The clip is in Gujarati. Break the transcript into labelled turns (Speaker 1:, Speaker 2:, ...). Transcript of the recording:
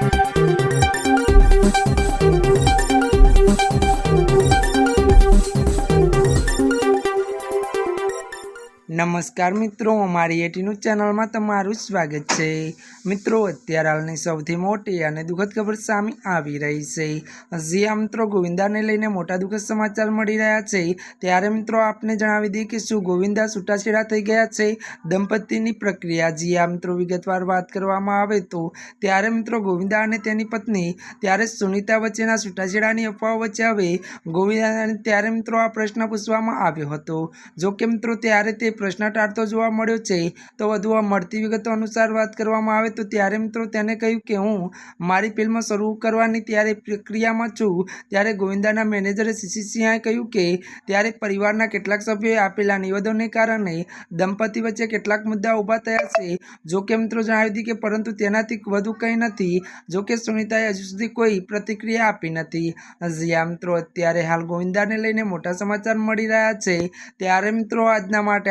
Speaker 1: Thank you. નમસ્કાર મિત્રો, અમારી એટીનું ચેનલમાં તમારું સ્વાગત છે. મિત્રો, અત્યારે હાલની સૌથી મોટી અને દુઃખદ ખબર સામે આવી રહી છે. જ્યાં મિત્રો, ગોવિંદાને લઈને મોટા દુઃખદ સમાચાર મળી રહ્યા છે. ત્યારે મિત્રો, આપને જણાવી દઈએ કે શું ગોવિંદા છૂટાછેડા થઈ ગયા છે? દંપતીની પ્રક્રિયા જ્યાં મિત્રો, વિગતવાર વાત કરવામાં આવે તો. ત્યારે મિત્રો, ગોવિંદા અને તેની પત્ની, ત્યારે સુનિતા વચ્ચેના છૂટાછેડાની અફવાઓ વચ્ચે હવે ગોવિંદાને, ત્યારે મિત્રો, આ પ્રશ્ન પૂછવામાં આવ્યો હતો. જો કે મિત્રો, ત્યારે તે પ્રશ્ન ટાળતો જોવા મળ્યો છે. તો વધુ મળતી વિગતો અનુસાર વાત કરવામાં આવે તો ત્યારે મિત્રો તેને કહ્યું કે હું મારી ફિલ્મ શરૂ કરવાની ત્યારે પ્રક્રિયામાં છું. ત્યારે ગોવિંદાના મેનેજરે સીસી સિંહાએ કહ્યું કે ત્યારે પરિવારના કેટલાક સભ્યોએ આપેલા નિવેદનને કારણે દંપતી વચ્ચે કેટલાક મુદ્દા ઊભા થયા છે. જોકે મિત્રો જણાવી હતી કે પરંતુ તેનાથી વધુ કંઈ નથી. જોકે સુનિતાએ હજુ સુધી કોઈ પ્રતિક્રિયા આપી નથી. જ્યાં મિત્રો, અત્યારે હાલ ગોવિંદાને લઈને મોટા સમાચાર મળી રહ્યા છે. ત્યારે મિત્રો આજના માટે